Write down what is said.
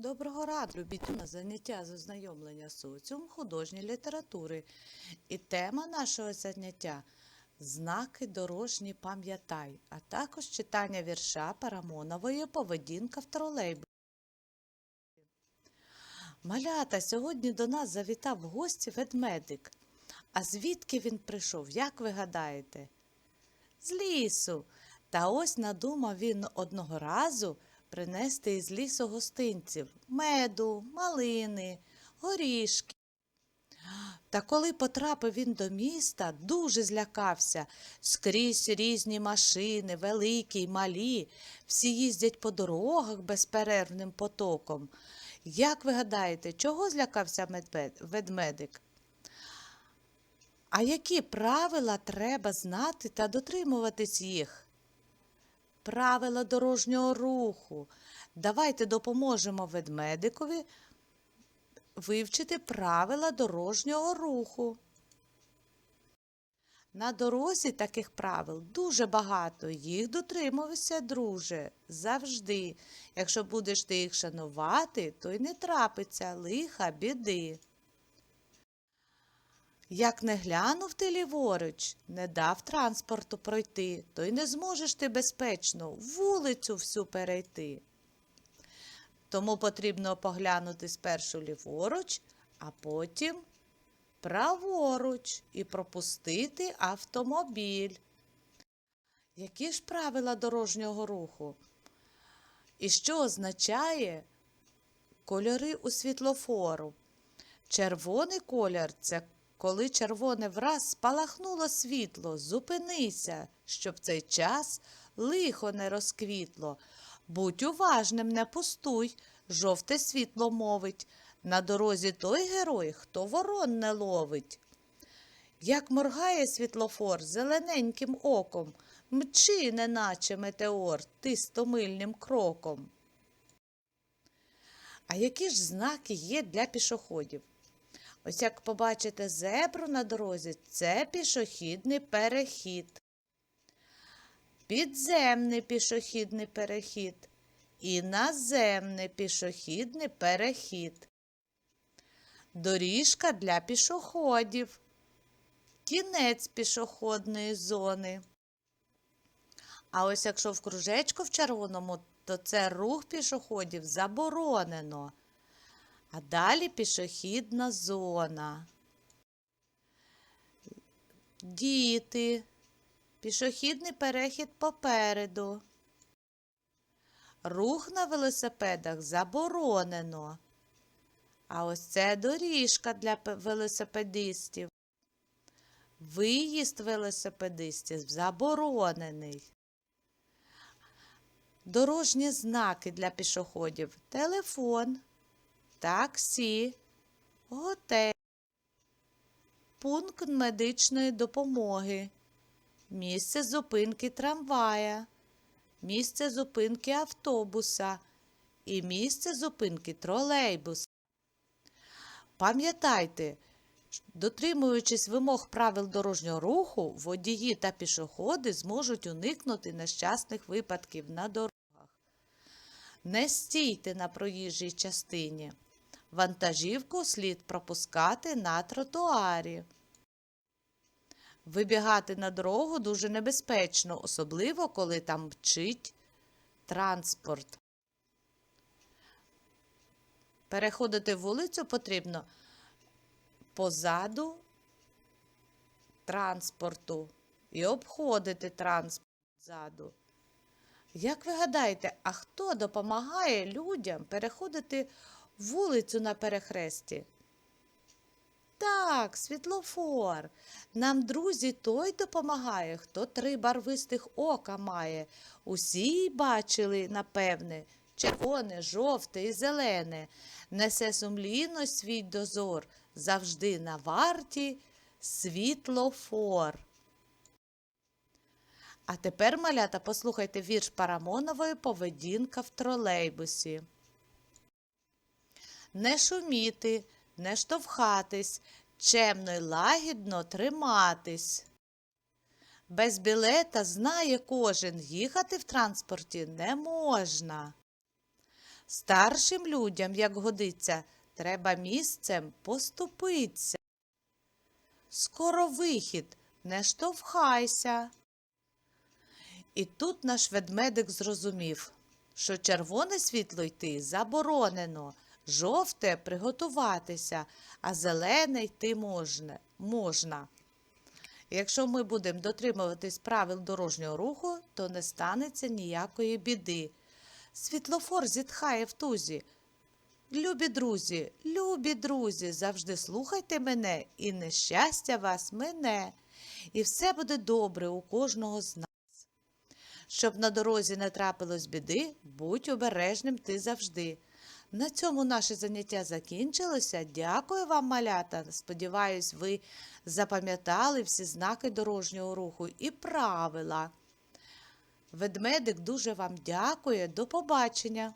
Доброго ранку, любіть заняття з ознайомлення соціум художньої літератури. І тема нашого заняття знаки дорожні пам'ятай, а також читання вірша Парамонової поведінка в тролейбусі. Малята, сьогодні до нас завітав в гості ведмедик. А звідки він прийшов, як ви гадаєте? З лісу. Та ось надумав він одного разу принести із лісу гостинців меду, малини, горішки. Та коли потрапив він до міста, дуже злякався. Скрізь різні машини, великі й малі, всі їздять по дорогах безперервним потоком. Як ви гадаєте, чого злякався ведмедик? А які правила треба знати та дотримуватись їх? Правила дорожнього руху. Давайте допоможемо ведмедикові вивчити правила дорожнього руху. На дорозі таких правил дуже багато. Їх дотримуйся, друже, завжди. Якщо будеш ти їх шанувати, то й не трапиться лиха біди. Як не глянув ти ліворуч, не дав транспорту пройти, то й не зможеш ти безпечно вулицю всю перейти. Тому потрібно поглянути спершу ліворуч, а потім праворуч і пропустити автомобіль. Які ж правила дорожнього руху? І що означає кольори у світлофору? Червоний колір це коли червоне враз спалахнуло світло, зупинися, щоб цей час лихо не розквітло. Будь уважним, не пустуй, жовте світло мовить. На дорозі той герой, хто ворон не ловить. Як моргає світлофор зелененьким оком, мчи, неначе метеор, ти стомильним кроком. А які ж знаки є для пішоходів? Ось як побачите зебру на дорозі, це пішохідний перехід. Підземний пішохідний перехід і наземний пішохідний перехід. Доріжка для пішоходів. Кінець пішохідної зони. А ось якщо в кружечку в червоному, то це рух пішоходів заборонено. А далі пішохідна зона. Діти. Пішохідний перехід попереду. Рух на велосипедах заборонено. А ось це доріжка для велосипедистів. Виїзд велосипедистів заборонений. Дорожні знаки для пішоходів. Телефон таксі, готель, пункт медичної допомоги, місце зупинки трамвая, місце зупинки автобуса і місце зупинки тролейбуса. Пам'ятайте, дотримуючись вимог правил дорожнього руху, водії та пішоходи зможуть уникнути нещасних випадків на дорогах. Не стійте на проїжджій частині. Вантажівку слід пропускати на тротуарі. Вибігати на дорогу дуже небезпечно, особливо коли там мчить транспорт. Переходити вулицю потрібно позаду транспорту і обходити транспорт ззаду. Як ви гадаєте, а хто допомагає людям переходити вулицю на перехресті? Так, світлофор. Нам, друзі, той допомагає, хто три барвистих ока має. Усі бачили, напевне, червоне, жовте і зелене. Несе сумлінно свій дозор, завжди на варті світлофор. А тепер, малята, послухайте вірш Парамонової поведінка в тролейбусі. Не шуміти, не штовхатись, чемно й лагідно триматись. Без білета знає кожен, їхати в транспорті не можна. Старшим людям, як годиться, треба місцем поступиться. Скоро вихід, не штовхайся. І тут наш ведмедик зрозумів, що червоне світло йти заборонено, жовте приготуватися, а зелене йти можна. можна. Якщо ми будемо дотримуватись правил дорожнього руху, то не станеться ніякої біди. Світлофор зітхає в тузі. Любі друзі, любі друзі, завжди слухайте мене, і нещастя вас мине, і все буде добре у кожного з нас. Щоб на дорозі не трапилось біди, будь обережним ти завжди. На цьому наше заняття закінчилося. Дякую вам, малята. Сподіваюсь, ви запам'ятали всі знаки дорожнього руху і правила. Ведмедик дуже вам дякує. До побачення!